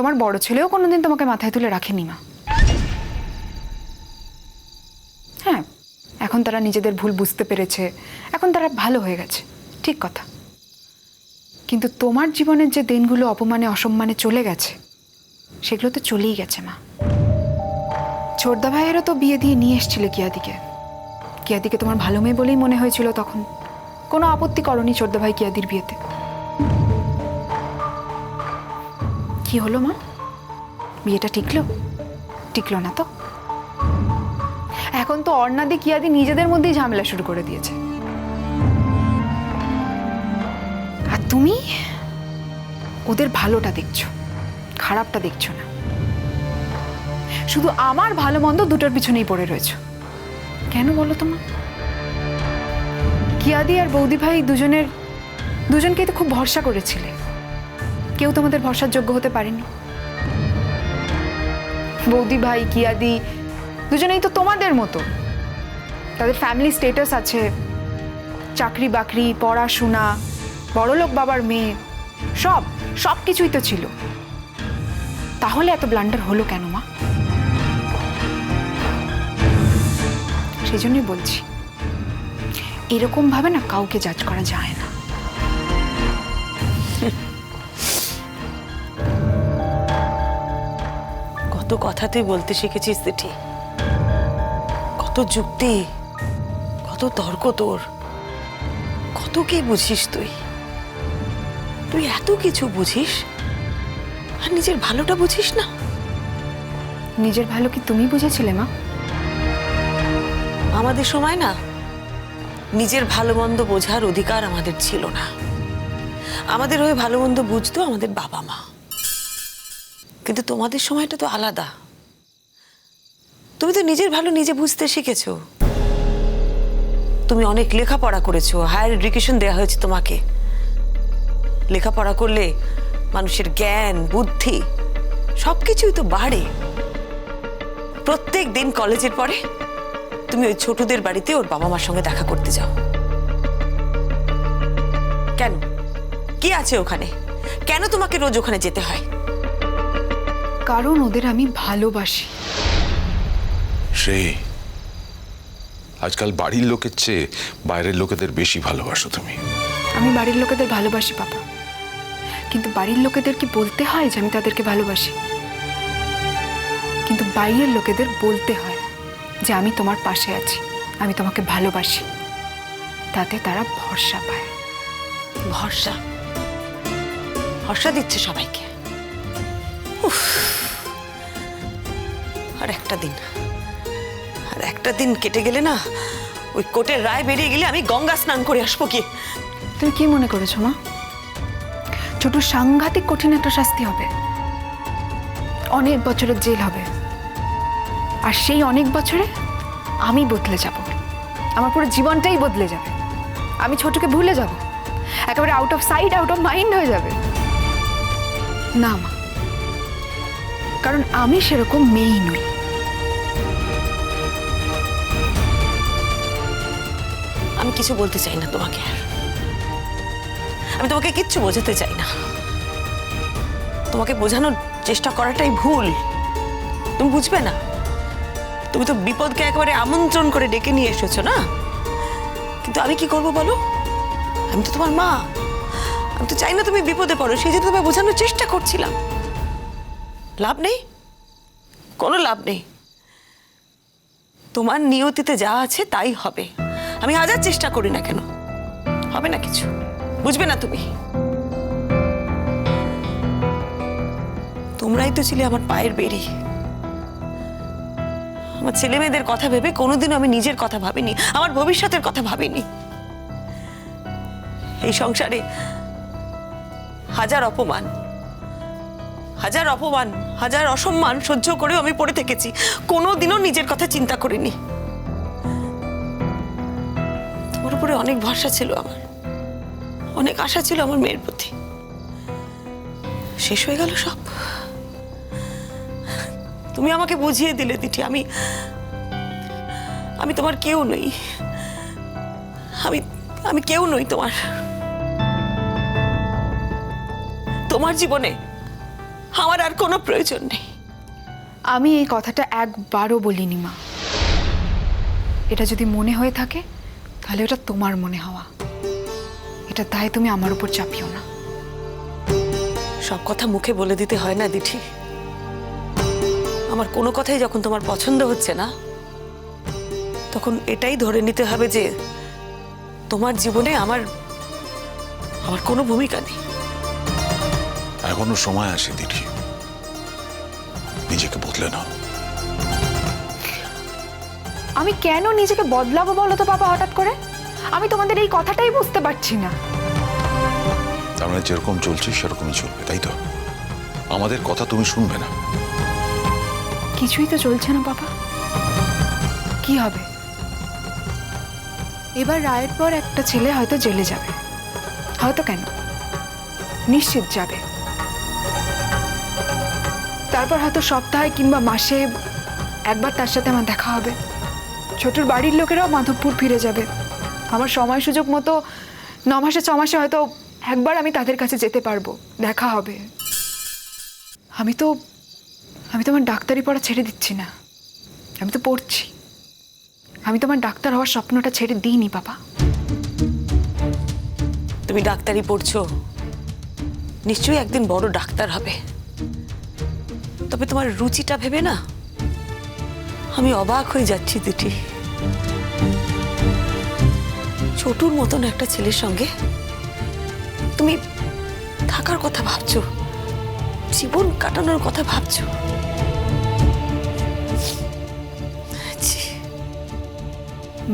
তোমার বড় ছেলেও কোনোদিন তোমাকে মাথায় তুলে রাখেনি মা। হ্যাঁ এখন তারা নিজেদের ভুল বুঝতে পেরেছে। এখন তারা ভালো হয়ে গেছে। ঠিক কথা। কিন্তু তোমার জীবনের যে দিনগুলো অপমানে, অসম্মানে চলে গেছে, সেগুলো তো চলেই গেছে মা। ছোটদা ভাইয়েরও তো বিয়ে দিয়ে নিয়ে এসছিলে কিয়াদিকে। কিয়াদিকে তোমার ভালো মেয়ে বলেই মনে হয়েছিল তখন। কোনো আপত্তি করনি ছোটদা ভাই কিয়াদির বিয়েতে। কি হলো মা? বিয়েটা টিকলো? টিকলো না তো? এখন তো অর্ণাদি কিয়াদি নিজেদের মধ্যেই ঝামেলা শুরু করে দিয়েছে। আর তুমি? ওদের ভালোটা দেখছ, খারাপটা দেখছ না। শুধু আমার ভালো মন্দ দুটোর পিছনেই পড়ে রয়েছে। কেন বলো তো মা? কিয়াদি আর বৌদি ভাই দুজনের, দুজনকেই তো খুব ভরসা করেছিলে। কেউ তোমাদের ভরসার যোগ্য হতে পারেনি। বৌদি ভাই, কিয়াদি, দুজনেই তো তোমাদের মতো। তাদের ফ্যামিলি স্টেটাস আছে। চাকরি বাকরি, পড়াশোনা, বড়লোক বাবার মেয়ে, সব সব কিছুই তো ছিল। তাহলে এত ব্লান্ডার হলো কেন মা? সেই জন্যই বলছি এরকম ভাবে না কাউকে জাজ করা যায় না। কত কথা তুই বলতে শিখেছিস দিঠি কত যুক্তি কত তর্ক তোর কত কি বুঝিস তুই? তুই এত কিছু বুঝিস আর নিজের ভালোটা বুঝিস না? নিজের ভালো কি তুমি বুঝেছিলে মা? আমাদের সময় না নিজের ভালো মন্দ বোঝার অধিকার আমাদের ছিল না। আমাদের হয়ে ভালো মন্দ বুঝতো আমাদের বাবা মা। কিন্তু তোমাদের সময়টা তো আলাদা। তুমি তো নিজের ভালো নিজে বুঝতে শিখেছো। তুমি অনেক লেখাপড়া করেছ হায়ার এডুকেশন দেওয়া হয়েছে তোমাকে। লেখাপড়া করলে মানুষের জ্ঞান, বুদ্ধি সবকিছুই তো বাড়ে। প্রত্যেক দিন কলেজের পরে তুমি ওই ছোটদের বাড়িতে ওর বাবা মার সঙ্গে দেখা করতে যাও। কেন? কি আছে ওখানে? কেন তোমাকে রোজ ওখানে যেতে হয়? কারণ ওদের আমি ভালোবাসি। সে আজকাল বাড়ির লোকের চেয়ে বাইরের লোকেদের বেশি ভালোবাসো তুমি। আমি বাড়ির লোকেদের ভালোবাসি বাবা কিন্তু বাড়ির লোকেদের কি বলতে হয় যে আমি তাদেরকে ভালোবাসি? কিন্তু বাইরের লোকেদের বলতে হয় যে আমি তোমার পাশে আছি আমি তোমাকে ভালোবাসি। তাতে তারা ভরসা পায়। ভরসা? ভরসা দিচ্ছে সবাইকে। উফ। আর একটা দিন। আর একটা দিন কেটে গেলে না, ওই কোর্টের রায় বেরিয়ে গেলে আমি গঙ্গা স্নান করে আসব কি তুমি কি মনে করেছ, মা? ছোট সাংঘাতিক কঠিন একটা শাস্তি হবে। অনেক বছরের জেল হবে। আর সেই অনেক বছরে আমি বদলে যাব। আমার পুরো জীবনটাই বদলে যাবে। আমি ছোটকে ভুলে যাব। একেবারে out of sight out of mind হয়ে যাবে। না, মা। কারণ আমি সেরকম মেয়েই নই। আমি কিছু বলতে চাই না তোমাকে আমি তোমাকে কিচ্ছু বোঝাতে চাই না। তোমাকে বোঝানোর চেষ্টা করাটাই ভুল। তুমি বুঝবে না? তুমি তো বিপদকে একেবারে আমন্ত্রণ করে ডেকে নিয়ে এসেছ, না? কিন্তু আমি কি করব বলো? আমি তো তোমার মা। আমি তো চাই না তুমি বিপদে পড়ো। সেই জন্য তোমায় বোঝানোর চেষ্টা করছিলাম। লাভ নেই? কোনো লাভ নেই। তোমার নিয়তিতে যা আছে তাই হবে। আমি হাজার চেষ্টা করি না কেন। হবে না কিছু। বুঝবে না তুমি। তোমরাই তো ছিলে আমার পায়ের বেরি আমার ছেলে মেয়েদের কথা ভেবে কোনোদিনও আমি নিজের কথা ভাবিনি। আমার ভবিষ্যতের কথা ভাবিনি। এই সংসারে হাজার অপমান। হাজার অপমান, হাজার অসম্মান সহ্য করেও আমি পড়ে থেকেছি। কোনোদিনও নিজের কথা চিন্তা করিনি। তোমার উপরে অনেক ভরসা ছিল আমার। অনেক আশা ছিল আমার মেয়ের প্রতি। শেষ হয়ে গেল সব। তুমি আমাকে বুঝিয়ে দিলে দিঠি আমি আমি তোমার কেউ নই। আমি আমি কেউ নই তোমার। তোমার জীবনে আমার আর কোনো প্রয়োজন নেই। আমি এই কথাটা একবারও বলিনি মা। এটা যদি মনে হয়ে থাকে তাহলে ওটা তোমার মনে হওয়া। এটা তাই তুমি আমার উপর চাপিও না। সব কথা মুখে বলে দিতে হয় না দিঠি। আমার কোনো কথাই যখন তোমার পছন্দ হচ্ছে না তখন এটাই ধরে নিতে হবে যে তোমার জীবনে আমার আমার কোনো ভূমিকা নেই। এখনও সময় আছে দিঠি নিজেকে বদলে নাও। আমি কেন নিজেকে বদলাবো বলো তো বাবা হঠাৎ করে? আমি তোমাদের এই কথাটাই বুঝতে পারছি না। তার মানে যেরকম চলছে সেরকমই চলবে তাই তো? আমাদের কথা তুমি শুনবে না। কিছুই তো চলছে না বাবা। কি হবে? এবার রায়ের পর একটা ছেলে হয়তো জেলে যাবে। হয়তো কেন? নিশ্চিত যাবে। তারপর হয়তো সপ্তাহে কিংবা মাসে একবার তার সাথে আমার দেখা হবে। ছোটর বাড়ির লোকেরাও মাধবপুর ফিরে যাবে। আমার সময় সুযোগ মতো ন মাসে, ছ মাসে হয়তো একবার আমি তাদের কাছে যেতে পারব। দেখা হবে। আমি তো, আমি তোমার ডাক্তারি পড়া ছেড়ে দিচ্ছি না। আমি তো পড়ছি। আমি তোমার ডাক্তার হওয়ার স্বপ্নটা ছেড়ে দিইনি, বাবা। তুমি ডাক্তারি পড়ছো। নিশ্চয়ই একদিন বড় ডাক্তার হবে। তবে তোমার রুচিটা ভেবে না? আমি অবাক হয়ে যাচ্ছি দিটি ছোটুর মতন একটা ছেলের সঙ্গে তুমি থাকার কথা ভাবছ? জীবন কাটানোর কথা ভাবছ?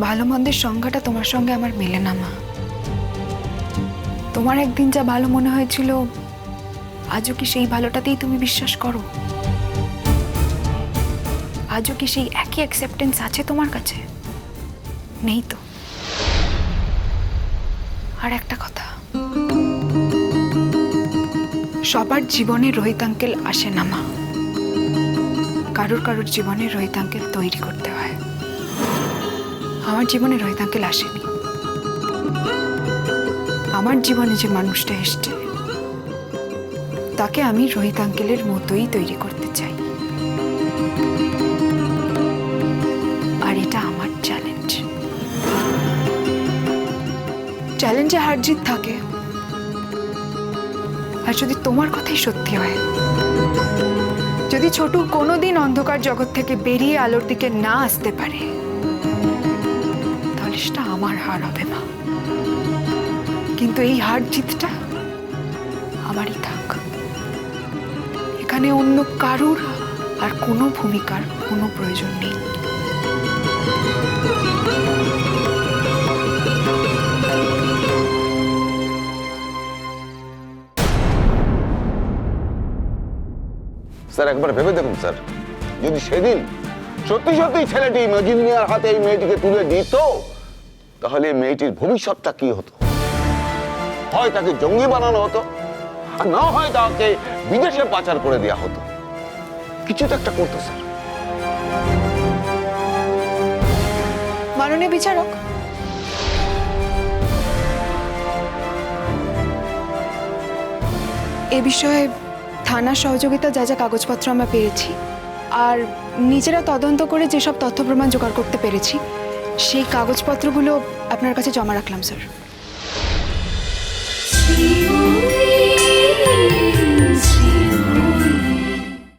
ভালো মন্দের সংজ্ঞাটা তোমার সঙ্গে আমার মেলে না, মা। তোমার একদিন যা ভালো মনে হয়েছিল, আজও কি সেই ভালোটাতেই তুমি বিশ্বাস করো? আজও কি সেই একই অ্যাকসেপ্টেন্স আছে তোমার কাছে? নেই তো। আর একটা কথা। সবার জীবনে রোহিত আঙ্কেল আসে না, মা। কারোর কারোর জীবনে রোহিত আঙ্কেল তৈরি করতে হয়। আমার জীবনে রোহিত আঙ্কেল আসেনি। আমার জীবনে যে মানুষটা এসছে, তাকে আমি রোহিত আঙ্কেলের মতোই তৈরি করতে চাই। চ্যালেঞ্জে হার জিত থাকে। আর যদি তোমার কথাই সত্যি হয়, যদি ছোটু কোনোদিন অন্ধকার জগৎ থেকে বেরিয়ে আলোর দিকে না আসতে পারে, তাহলে সেটা আমার হার হবে মা কিন্তু এই হার জিতটা আমারই থাক। এখানে অন্য কারুর আর কোনো ভূমিকার কোনো প্রয়োজন নেই। স্যার, একবার ভেবে দেখুন, স্যার। যদি সেদিন সত্যি সত্যি ছেলেটি মজিদ মিয়ার হাতে এই মেয়েটিকে তুলে দিত, তাহলে মেয়েটির ভবিষ্যৎটা কি হতো? হয় তাকে জঙ্গি বানানো হতো, আর না হয় তাকে বিদেশে পাচার করে দেওয়া হতো। কিছু তো একটা করতো, স্যার। মাননীয় বিচারক। এ বিষয়ে থানার সহযোগিতা, যা যা কাগজপত্র আমরা পেয়েছি। আর নিজেরা তদন্ত করে যেসব তথ্য প্রমাণ জোগাড় করতে পেরেছি, সেই কাগজপত্রগুলো আপনার কাছে জমা রাখলাম, স্যার।